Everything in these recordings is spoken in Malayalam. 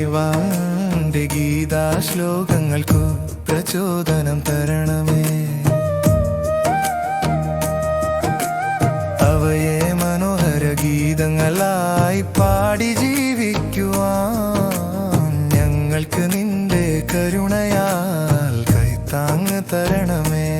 നിന്റെ ഗീതാശ്ലോകങ്ങൾക്കു പ്രചോദനം തരണമേ. അവയെ മനോഹര ഗീതങ്ങളായി പാടി ജീവിക്കുവാൻ ഞങ്ങൾക്ക് നിന്റെ കരുണയാൽ കൈത്താങ്ങ് തരണമേ.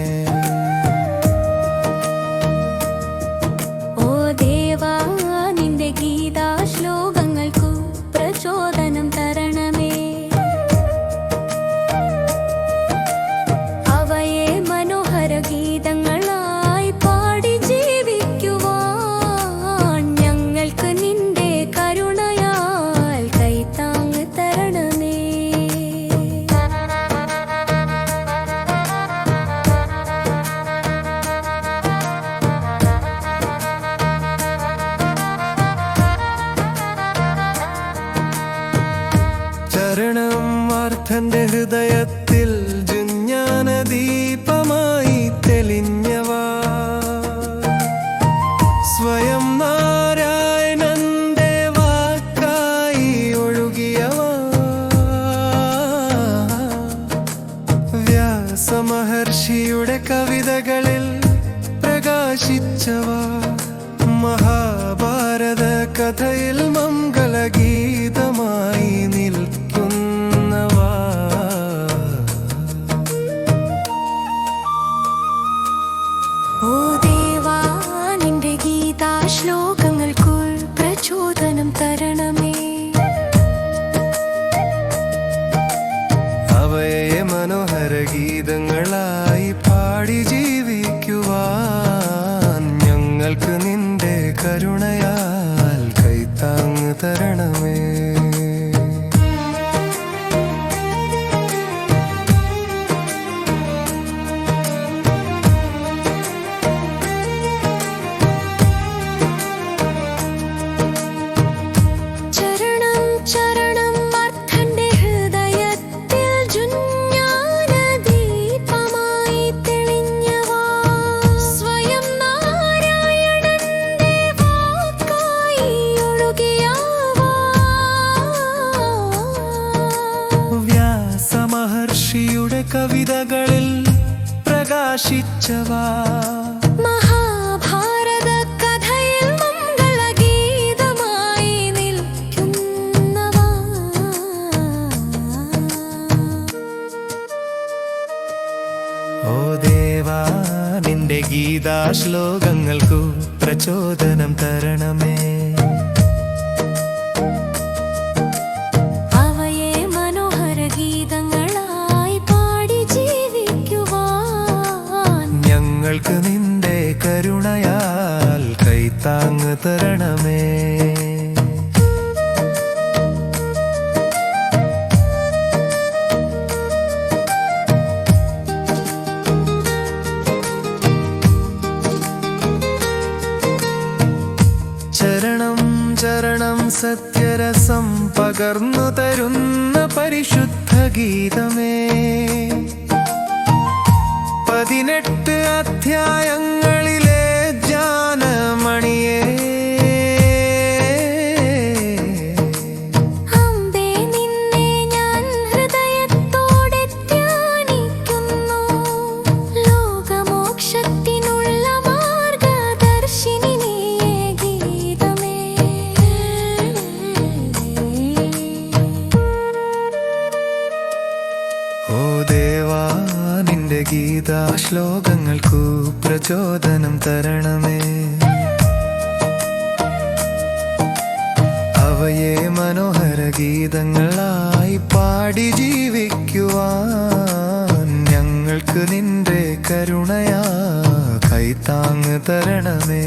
ചരണം അർത്ഥന്റെ ഹൃദയത്തിൽ ജുഞ്ഞാന ദീപമായി തെളിഞ്ഞവ. സ്വയം നാരായണന്റെ വാക്കായി ഒഴുകിയവ. വ്യാസമഹർഷിയുടെ കവിതകളിൽ പ്രകാശിച്ചവ. മഹാഭാരത കഥയിൽ ഗീതങ്ങളായി പാടി ജീവിക്കുവാൻ ഞങ്ങൾക്ക് നിന്റെ കരുണയാൽ കൈത്താങ്ങ് തരണമേ. കവിതകളിൽ പ്രകാശിച്ചവ. മഹാഭാരത കഥയിൽ മംഗളഗീതമായി നിൽക്കുന്നവ. ഓ ദേവാ നിന്റെ ഗീതാശ്ലോകങ്ങൾക്കു പ്രചോദനം തരണമേ. തരണമേ. സത്യരസം പകർന്നു തരുന്ന പരിശുദ്ധ ഗീതമേ. പതിനെട്ട് അധ്യായങ്ങളിലെ ഓ ദേവാ നിന്റെ ഗീതാ ശ്ലോകങ്ങൾക്കു പ്രചോദനം തരണമേ. അവയെ മനോഹര ഗീതങ്ങളായി പാടി ജീവിക്കുവാൻ ഞങ്ങൾക്ക് നിന്റെ കരുണയാ കൈത്താങ് തരണമേ.